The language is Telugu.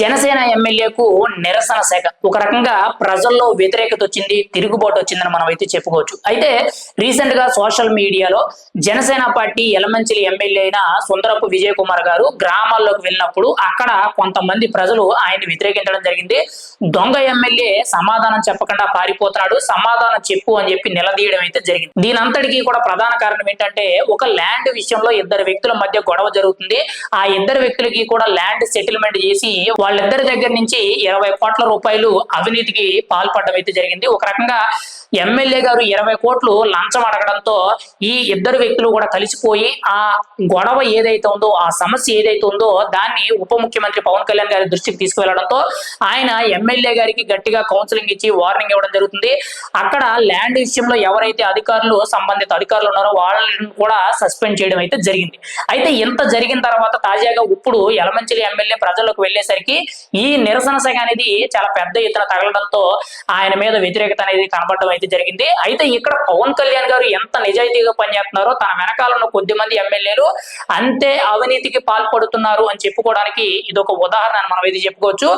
జనసేన ఎమ్మెల్యేకు నిరసన శాఖ. ఒక రకంగా ప్రజల్లో వ్యతిరేకత వచ్చింది తిరుగుబాటు వచ్చిందని మనం అయితే చెప్పుకోవచ్చు. అయితే రీసెంట్గా సోషల్ మీడియాలో జనసేన పార్టీ ఎలమంచిలి ఎమ్మెల్యే అయిన సుందరపు విజయ్ కుమార్ గారు గ్రామాల్లోకి వెళ్ళినప్పుడు అక్కడ కొంతమంది ప్రజలు ఆయన్ని వ్యతిరేకించడం జరిగింది. దొంగ ఎమ్మెల్యే సమాధానం చెప్పకుండా పారిపోతున్నాడు సమాధానం చెప్పు అని చెప్పి నిలదీయడం అయితే జరిగింది. దీనంతటికీ కూడా ప్రధాన కారణం ఏంటంటే ఒక ల్యాండ్ విషయంలో ఇద్దరు వ్యక్తుల మధ్య గొడవ జరుగుతుంది. ఆ ఇద్దరు వ్యక్తులకి కూడా ల్యాండ్ సెటిల్మెంట్ చేసి వాళ్ళిద్దరి దగ్గర నుంచి ఇరవై కోట్ల రూపాయలు అవినీతికి పాల్పడడం అయితే జరిగింది. ఒక రకంగా ఎమ్మెల్యే గారు ఇరవై కోట్లు లంచం అడగడంతో ఈ ఇద్దరు వ్యక్తులు కూడా కలిసిపోయి ఆ గొడవ ఏదైతే ఉందో ఆ సమస్య ఏదైతే ఉందో దాన్ని ఉప ముఖ్యమంత్రి పవన్ కళ్యాణ్ గారి దృష్టికి తీసుకువెళ్ళడంతో ఆయన ఎమ్మెల్యే గారికి గట్టిగా కౌన్సిలింగ్ ఇచ్చి వార్నింగ్ ఇవ్వడం జరుగుతుంది. అక్కడ ల్యాండ్ విషయంలో ఎవరైతే అధికారులు సంబంధిత అధికారులు ఉన్నారో వాళ్ళని కూడా సస్పెండ్ చేయడం అయితే జరిగింది. అయితే ఇంత జరిగిన తర్వాత తాజాగా ఇప్పుడు యలమంచిలి ఎమ్మెల్యే ప్రజలకు వెళ్ళేసరికి ఈ నిరసన శాఖ అనేది చాలా పెద్ద ఎత్తున తగలడంతో ఆయన మీద వ్యతిరేకత అనేది కనబడడం అయితే జరిగింది. అయితే ఇక్కడ పవన్ కళ్యాణ్ గారు ఎంత నిజాయితీగా పనిచేస్తున్నారో తన వెనకాల ఉన్న కొద్ది మంది ఎమ్మెల్యేలు అంతే అవినీతికి పాల్పడుతున్నారు అని చెప్పుకోవడానికి ఇది ఒక ఉదాహరణ అని మనం అయితే చెప్పుకోవచ్చు.